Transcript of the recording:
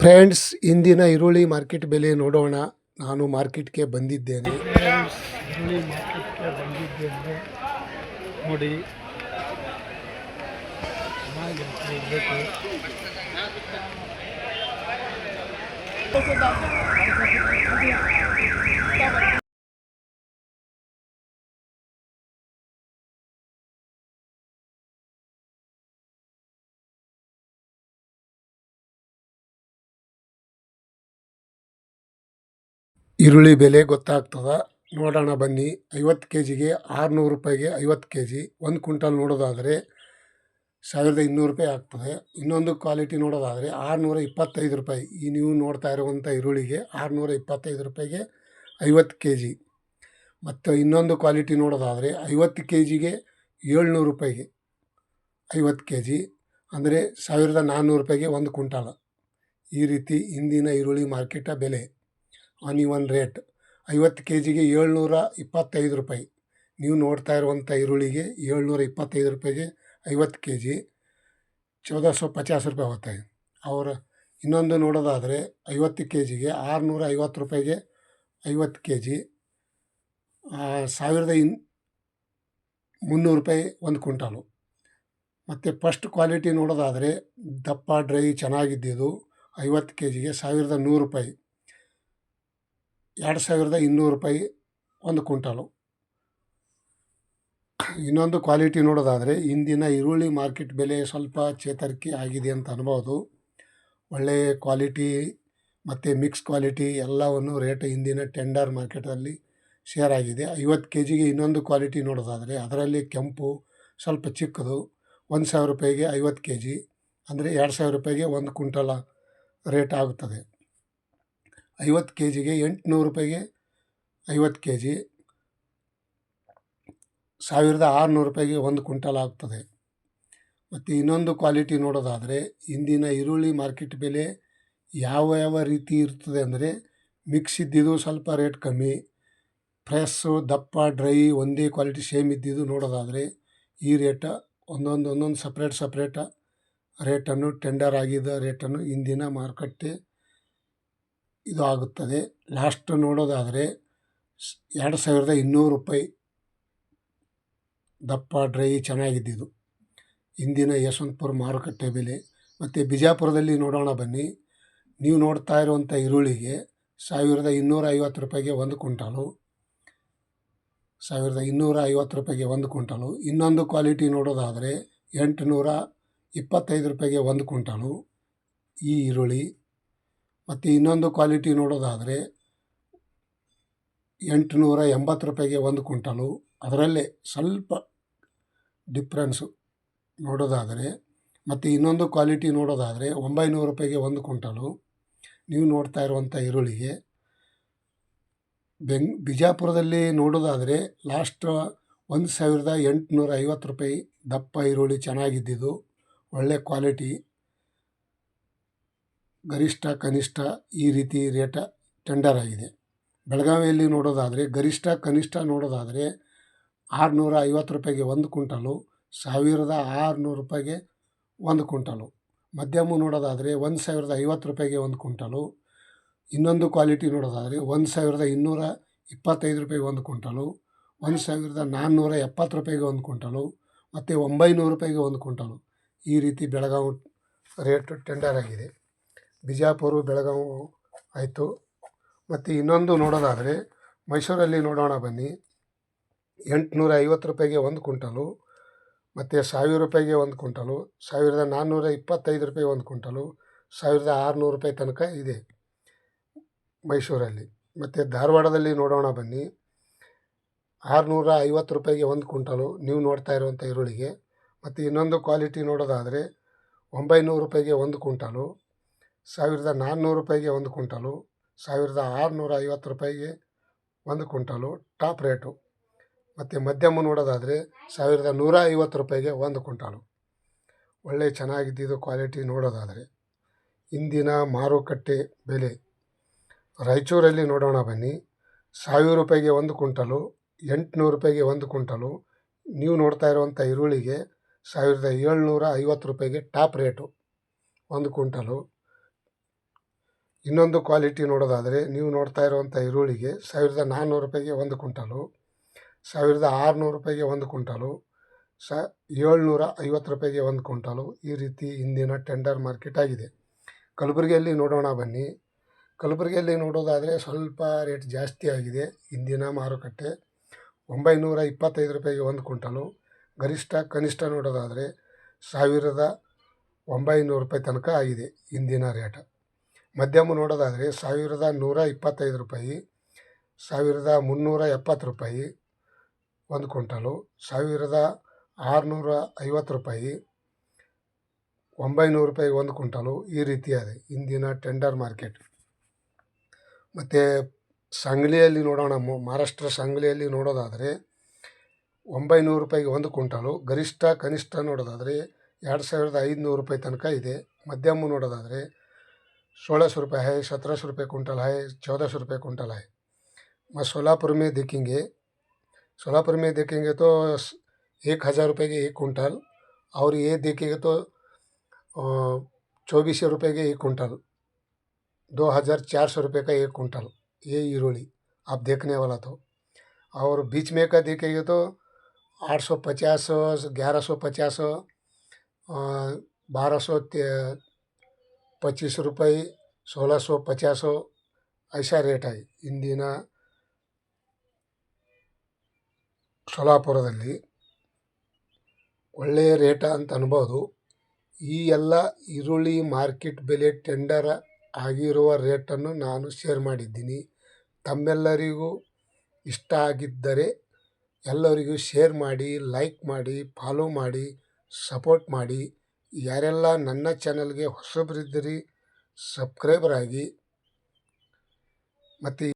Friends ಇಂದಿನ ಈರುಳ್ಳಿ market ಬೆಲೆ ನೋಡೋಣ. ನಾನು ಮಾರ್ಕೆಟ್ಗೆ ಬಂದಿದ್ದೇನೆ. ನೋಡಿ ಈರುಳ್ಳಿ ಬೆಲೆ ಗೊತ್ತಾಗ್ತದ? ನೋಡೋಣ ಬನ್ನಿ. ಐವತ್ತು ಕೆ ಜಿಗೆ ಆರುನೂರು ರೂಪಾಯಿಗೆ ಐವತ್ತು ಕೆ ಜಿ ಒಂದು ಕ್ವಿಂಟಲ್ ನೋಡೋದಾದರೆ ಸಾವಿರದ ಇನ್ನೂರು ರೂಪಾಯಿ ಆಗ್ತದೆ. ಇನ್ನೊಂದು ಕ್ವಾಲಿಟಿ ನೋಡೋದಾದರೆ ಆರುನೂರ ಇಪ್ಪತ್ತೈದು ರೂಪಾಯಿ. ಈ ನೀವು ನೋಡ್ತಾ ಇರುವಂಥ ಈರುಳ್ಳಿಗೆ ಆರುನೂರ ಇಪ್ಪತ್ತೈದು ರೂಪಾಯಿಗೆ ಐವತ್ತು ಕೆ ಜಿ ಮತ್ತು ಇನ್ನೊಂದು ಕ್ವಾಲಿಟಿ ನೋಡೋದಾದರೆ ಐವತ್ತು ಕೆ ಜಿಗೆ ಏಳ್ನೂರು ರೂಪಾಯಿಗೆ ಐವತ್ತು ಕೆ ಜಿ ಅಂದರೆ ಸಾವಿರದ ನಾನ್ನೂರು ರೂಪಾಯಿಗೆ ಒಂದು ಕ್ವಿಂಟಾಲ. ಈ ರೀತಿ ಇಂದಿನ ಈರುಳ್ಳಿ ಮಾರ್ಕೆಟ ಬೆಲೆ. Onion rate. ಐವತ್ತು ಕೆ ಜಿಗೆ ಏಳ್ನೂರ ಇಪ್ಪತ್ತೈದು ರೂಪಾಯಿ. ನೀವು ನೋಡ್ತಾ ಇರುವಂಥ ಈರುಳ್ಳಿಗೆ ಏಳ್ನೂರ ಇಪ್ಪತ್ತೈದು ರೂಪಾಯಿಗೆ ಐವತ್ತು ಕೆ ಜಿ ಚೌದಹ ಸौ ಪಚಾಸ್ ರೂಪಾಯಿ ಹೋಗ್ತಾ ಇದೆ ಅವರ ಇನ್ನೊಂದು ನೋಡೋದಾದರೆ ಐವತ್ತು ಕೆ ಜಿಗೆ ಆರುನೂರ ಐವತ್ತು ರೂಪಾಯಿಗೆ ಐವತ್ತು ಕೆ ಜಿ ಸಾವಿರದ ಇನ್, ಮುನ್ನೂರು ರೂಪಾಯಿ ಒಂದು ಕ್ವಿಂಟಾಲು. ಮತ್ತು ಫಸ್ಟ್ ಕ್ವಾಲಿಟಿ ನೋಡೋದಾದರೆ ದಪ್ಪ, ಡ್ರೈ, ಚೆನ್ನಾಗಿದ್ದಿದ್ದು ಐವತ್ತು ಕೆ ಜಿಗೆ ಸಾವಿರದ ನೂರು ರೂಪಾಯಿ. ಎರಡು ಸಾವಿರದ ಇನ್ನೂರು ರೂಪಾಯಿ ಒಂದು ಕ್ವಿಂಟಾಲು. ಇನ್ನೊಂದು ಕ್ವಾಲಿಟಿ ನೋಡೋದಾದರೆ, ಇಂದಿನ ಈರುಳ್ಳಿ ಮಾರ್ಕೆಟ್ ಬೆಲೆ ಸ್ವಲ್ಪ ಚೇತರಿಕೆ ಆಗಿದೆ ಅಂತ ಅನ್ಬೋದು. ಒಳ್ಳೆಯ ಕ್ವಾಲಿಟಿ ಮತ್ತು ಮಿಕ್ಸ್ ಕ್ವಾಲಿಟಿ ಎಲ್ಲವನ್ನು ರೇಟ್ ಇಂದಿನ ಟೆಂಡರ್ ಮಾರ್ಕೆಟಲ್ಲಿ ಶೇರ್ ಆಗಿದೆ. ಐವತ್ತು ಕೆ ಜಿಗೆ ಇನ್ನೊಂದು ಕ್ವಾಲಿಟಿ ನೋಡೋದಾದರೆ, ಅದರಲ್ಲಿ ಕೆಂಪು ಸ್ವಲ್ಪ ಚಿಕ್ಕದು, ಒಂದು ಸಾವಿರ ರೂಪಾಯಿಗೆ ಐವತ್ತು ಕೆ ಜಿ ಅಂದರೆ ಎರಡು ಸಾವಿರ ರೂಪಾಯಿಗೆ ಒಂದು ಕ್ವಿಂಟಲ ರೇಟ್ ಆಗುತ್ತದೆ. ಐವತ್ತು ಕೆ ಜಿಗೆ ಎಂಟುನೂರು ರೂಪಾಯಿಗೆ ಐವತ್ತು ಕೆ ಜಿ ಸಾವಿರದ ಆರುನೂರು ರೂಪಾಯಿಗೆ ಒಂದು ಕ್ವಿಂಟಲ್ ಆಗ್ತದೆ. ಮತ್ತು ಇನ್ನೊಂದು ಕ್ವಾಲಿಟಿ ನೋಡೋದಾದರೆ ಇಂದಿನ ಈರುಳ್ಳಿ ಮಾರ್ಕೆಟ್ ಬೆಲೆ ಯಾವ ಯಾವ ರೀತಿ ಇರ್ತದೆ ಅಂದರೆ ಮಿಕ್ಸ್ ಇದ್ದಿದ್ದು ಸ್ವಲ್ಪ ರೇಟ್ ಕಮ್ಮಿ. ಫ್ರೆಸ್ಸು ದಪ್ಪ, ಡ್ರೈ ಒಂದೇ ಕ್ವಾಲಿಟಿ ಸೇಮ್ ಇದ್ದಿದ್ದು ನೋಡೋದಾದರೆ ಈ ರೇಟ ಒಂದೊಂದು ಒಂದೊಂದು ಸಪ್ರೇಟ್ ಸಪ್ರೇಟ ರೇಟನ್ನು ಟೆಂಡರ್ ಆಗಿದ್ದ ರೇಟನ್ನು ಇಂದಿನ ಮಾರುಕಟ್ಟೆ ಇದು ಆಗುತ್ತದೆ ಲಾಸ್ಟ್ ನೋಡೋದಾದರೆ ಎರಡು ಸಾವಿರದ ಇನ್ನೂರು ರೂಪಾಯಿ ದಪ್ಪ ಡ್ರೈ ಚೆನ್ನಾಗಿದ್ದಿದ್ದು. ಇಂದಿನ ಯಶವಂತಪುರ ಮಾರುಕಟ್ಟೆ ಬೆಲೆ. ಮತ್ತು ಬಿಜಾಪುರದಲ್ಲಿ ನೋಡೋಣ ಬನ್ನಿ. ನೀವು ನೋಡ್ತಾ ಇರುವಂಥ ಈರುಳ್ಳಿಗೆ ಸಾವಿರದ ಇನ್ನೂರ ಐವತ್ತು ರೂಪಾಯಿಗೆ ಒಂದು ಕ್ವಿಂಟಾಲು, ಸಾವಿರದ ಇನ್ನೂರ ಐವತ್ತು ರೂಪಾಯಿಗೆ ಒಂದು ಕ್ವಿಂಟಾಲು. ಇನ್ನೊಂದು ಕ್ವಾಲಿಟಿ ನೋಡೋದಾದರೆ ಎಂಟುನೂರ ಇಪ್ಪತ್ತೈದು ರೂಪಾಯಿಗೆ ಒಂದು ಕ್ವಿಂಟಾಲು ಈ ಈರುಳ್ಳಿ. ಮತ್ತು ಇನ್ನೊಂದು ಕ್ವಾಲಿಟಿ ನೋಡೋದಾದರೆ ಎಂಟುನೂರ ಎಂಬತ್ತು ರೂಪಾಯಿಗೆ ಒಂದು ಕ್ವಿಂಟಲು. ಅದರಲ್ಲೇ ಸ್ವಲ್ಪ ಡಿಫ್ರೆನ್ಸು ನೋಡೋದಾದರೆ ಮತ್ತು ಇನ್ನೊಂದು ಕ್ವಾಲಿಟಿ ನೋಡೋದಾದರೆ ಒಂಬೈನೂರು ರೂಪಾಯಿಗೆ ಒಂದು ಕ್ವಿಂಟಲು. ನೀವು ನೋಡ್ತಾ ಇರುವಂಥ ಈರುಳ್ಳಿಗೆ ಬೆಂಗ್, ಬಿಜಾಪುರದಲ್ಲಿ ನೋಡೋದಾದರೆ ಲಾಸ್ಟ್ ಒಂದು ಸಾವಿರದ ಎಂಟುನೂರ ಐವತ್ತು ರೂಪಾಯಿ ದಪ್ಪ ಈರುಳ್ಳಿ ಚೆನ್ನಾಗಿದ್ದಿದ್ದು, ಒಳ್ಳೆ ಕ್ವಾಲಿಟಿ ಗರಿಷ್ಠ, ಕನಿಷ್ಠ ಈ ರೀತಿ ರೇಟ ಟೆಂಡರ್ ಆಗಿದೆ. ಬೆಳಗಾವಿಯಲ್ಲಿ ನೋಡೋದಾದರೆ ಗರಿಷ್ಠ, ಕನಿಷ್ಠ ನೋಡೋದಾದರೆ ಆರುನೂರ ಐವತ್ತು ರೂಪಾಯಿಗೆ ಒಂದು ಕುಂಟಲು ಸಾವಿರದ ಆರುನೂರು ರೂಪಾಯಿಗೆ ಒಂದು ಕುಂಟಲು ಮಧ್ಯಮ ನೋಡೋದಾದರೆ ಒಂದು ಸಾವಿರದ ಐವತ್ತು ರೂಪಾಯಿಗೆ ಒಂದು ಕುಂಟಲು ಇನ್ನೊಂದು ಕ್ವಾಲಿಟಿ ನೋಡೋದಾದರೆ ಒಂದು ಸಾವಿರದ ಇನ್ನೂರ ಇಪ್ಪತ್ತೈದು ರೂಪಾಯಿಗೆ ಒಂದು ಕುಂಟಲು ಒಂದು ಸಾವಿರದ ನಾನ್ನೂರ ಎಪ್ಪತ್ತು ರೂಪಾಯಿಗೆ ಒಂದು ಕುಂಟಲು ಮತ್ತು ಒಂಬೈನೂರು ರೂಪಾಯಿಗೆ ಒಂದು ಕುಂಟಲು ಈ ರೀತಿ ಬೆಳಗಾವಿ ರೇಟು ಟೆಂಡರ್ ಆಗಿದೆ. ಬಿಜಾಪುರ, ಬೆಳಗಾವಿ ಆಯಿತು. ಮತ್ತು ಇನ್ನೊಂದು ನೋಡೋದಾದರೆ ಮೈಸೂರಲ್ಲಿ ನೋಡೋಣ ಬನ್ನಿ. ಎಂಟುನೂರ ಐವತ್ತು ರೂಪಾಯಿಗೆ ಒಂದು ಕ್ವಿಂಟಲು, ಮತ್ತು ಸಾವಿರ ರೂಪಾಯಿಗೆ ಒಂದು ಕ್ವಿಂಟಲು, ಸಾವಿರದ ನಾನ್ನೂರ ಇಪ್ಪತ್ತೈದು ರೂಪಾಯಿ ಒಂದು ಕ್ವಿಂಟಲು, ಸಾವಿರದ ಆರುನೂರು ರೂಪಾಯಿ ತನಕ ಇದೆ ಮೈಸೂರಲ್ಲಿ. ಮತ್ತು ಧಾರವಾಡದಲ್ಲಿ ನೋಡೋಣ ಬನ್ನಿ. ಆರುನೂರ ಐವತ್ತು ರೂಪಾಯಿಗೆ ಒಂದು ಕುಂಟಲು ನೀವು ನೋಡ್ತಾ ಇರುವಂಥ ಈರುಳ್ಳಿಗೆ. ಮತ್ತು ಇನ್ನೊಂದು ಕ್ವಾಲಿಟಿ ನೋಡೋದಾದರೆ ಒಂಬೈನೂರು ರೂಪಾಯಿಗೆ ಒಂದು ಕ್ವಿಂಟಲು ಸಾವಿರದ ನಾನ್ನೂರು ರೂಪಾಯಿಗೆ ಒಂದು ಕ್ವಿಂಟಲು, ಸಾವಿರದ ಆರುನೂರ ಐವತ್ತು ರೂಪಾಯಿಗೆ ಒಂದು ಕ್ವಿಂಟಲು ಟಾಪ್ ರೇಟು. ಮತ್ತು ಮಧ್ಯಮ ನೋಡೋದಾದರೆ ಸಾವಿರದ ನೂರ ಐವತ್ತು ರೂಪಾಯಿಗೆ ಒಂದು ಕ್ವಿಂಟಲು. ಒಳ್ಳೆ ಚೆನ್ನಾಗಿದ್ದಿದ್ದು ಕ್ವಾಲಿಟಿ ನೋಡೋದಾದರೆ ಇಂದಿನ ಮಾರುಕಟ್ಟೆ ಬೆಲೆ. ರಾಯಚೂರಲ್ಲಿ ನೋಡೋಣ ಬನ್ನಿ. ಸಾವಿರ ರೂಪಾಯಿಗೆ ಒಂದು ಕ್ವಿಂಟಲು, ಎಂಟುನೂರು ರೂಪಾಯಿಗೆ ಒಂದು ಕ್ವಿಂಟಲು. ನೀವು ನೋಡ್ತಾ ಇರುವಂಥ ಈರುಳ್ಳಿಗೆ ಸಾವಿರದ ಏಳ್ನೂರ ಐವತ್ತು ರೂಪಾಯಿಗೆ ಟಾಪ್ ರೇಟು. ಒಂದು ಕ್ವಿಂಟಲು. ಇನ್ನೊಂದು ಕ್ವಾಲಿಟಿ ನೋಡೋದಾದರೆ ನೀವು ನೋಡ್ತಾ ಇರುವಂಥ ಈರುಳ್ಳಿಗೆ ಸಾವಿರದ ನಾನ್ನೂರು ರೂಪಾಯಿಗೆ ಒಂದು ಕುಂಟಲು ಸಾವಿರದ ಆರುನೂರು ರೂಪಾಯಿಗೆ ಒಂದು ಕುಂಟಲು ಸ ಏಳ್ನೂರ ಐವತ್ತು ರೂಪಾಯಿಗೆ ಒಂದು ಕುಂಟಲು ಈ ರೀತಿ ಇಂದಿನ ಟೆಂಡರ್ ಮಾರ್ಕೆಟ್ ಆಗಿದೆ. ಕಲಬುರಗಿಯಲ್ಲಿ ನೋಡೋಣ ಬನ್ನಿ. ಕಲಬುರಗಿಯಲ್ಲಿ ನೋಡೋದಾದರೆ ಸ್ವಲ್ಪ ರೇಟ್ ಜಾಸ್ತಿ ಆಗಿದೆ ಇಂದಿನ ಮಾರುಕಟ್ಟೆ. ಒಂಬೈನೂರ ಇಪ್ಪತ್ತೈದು ರೂಪಾಯಿಗೆ ಒಂದು ಕುಂಟಲು ಗರಿಷ್ಠ, ಕನಿಷ್ಠ ನೋಡೋದಾದರೆ ಸಾವಿರದ ಒಂಬೈನೂರು ರೂಪಾಯಿ ತನಕ ಆಗಿದೆ ಇಂದಿನ ರೇಟ್ ಮಧ್ಯಮ ನೋಡೋದಾದರೆ ಸಾವಿರದ ನೂರ ಇಪ್ಪತ್ತೈದು ರೂಪಾಯಿ, ಸಾವಿರದ ಮುನ್ನೂರ ಎಪ್ಪತ್ತು ರೂಪಾಯಿ ಒಂದು ಕ್ವಿಂಟಲು, ಸಾವಿರದ ಆರುನೂರ ಐವತ್ತು ರೂಪಾಯಿ, ಒಂಬೈನೂರು ರೂಪಾಯಿ ಒಂದು ಕ್ವಿಂಟಲು ಈ ರೀತಿಯಾದ ಇದೆ ಇಂದಿನ ಟೆಂಡರ್ ಮಾರ್ಕೆಟ್. ಮತ್ತು ಸಂಗ್ಲಿಯಲ್ಲಿ ನೋಡೋಣ ಮಹಾರಾಷ್ಟ್ರ ಸಂಗ್ಲಿಯಲ್ಲಿ ನೋಡೋದಾದರೆ ಒಂಬೈನೂರು ರೂಪಾಯಿಗೆ ಒಂದು ಕ್ವಿಂಟಲು, ಗರಿಷ್ಠ ಕನಿಷ್ಠ ನೋಡೋದಾದರೆ ಎರಡು ಸಾವಿರದ ಐದುನೂರು ರೂಪಾಯಿ ತನಕ ಇದೆ. ಮಧ್ಯಮ ನೋಡೋದಾದರೆ सोलह सौ रुपये है, सत्रह सौ रुपये कुंटल है, चौदह सौ रुपये कुंटल है। मैं सोलापुर में देखेंगे, सोलापुर में देखेंगे तो एक हज़ार रुपये के एक कुंटल और ये देखेंगे तो चौबीस सौ रुपये के एक कुंटल, दो हज़ार चार सौ रुपये का एक कुंटल, ये ईरोली आप देखने वाला तो। और बीच में का देखेंगे तो आठ सौ पचास, ग्यारह सौ पचास बारह सौ पच्चीस रुपये सोलह सौ पचास ऐसा ರೇಟ್ ಆಗಿ ಇಂದಿನ ಸೋಲಾಪುರದಲ್ಲಿ ಒಳ್ಳೆಯ ರೇಟ ಅಂತ ಅನ್ಬೋದು ಈ ಎಲ್ಲ ಈರುಳ್ಳಿ ಮಾರ್ಕೆಟ್ ಬೆಲೆ ಟೆಂಡರ್ ಆಗಿರುವ ರೇಟನ್ನು ನಾನು ಶೇರ್ ಮಾಡಿದ್ದೀನಿ ತಮ್ಮೆಲ್ಲರಿಗೂ ಇಷ್ಟ ಆಗಿದ್ದರೆ ಎಲ್ಲರಿಗೂ ಶೇರ್ ಮಾಡಿ ಲೈಕ್ ಮಾಡಿ ಫಾಲೋ ಮಾಡಿ ಸಪೋರ್ಟ್ ಮಾಡಿ ಯಾರೆಲ್ಲ ನನ್ನ ಚಾನಲ್ಗೆ ಹೊಸಬರಿದ್ದೀರಿ ಸಬ್ಸ್ಕ್ರೈಬರ್ ಆಗಿ. ಮತ್ತು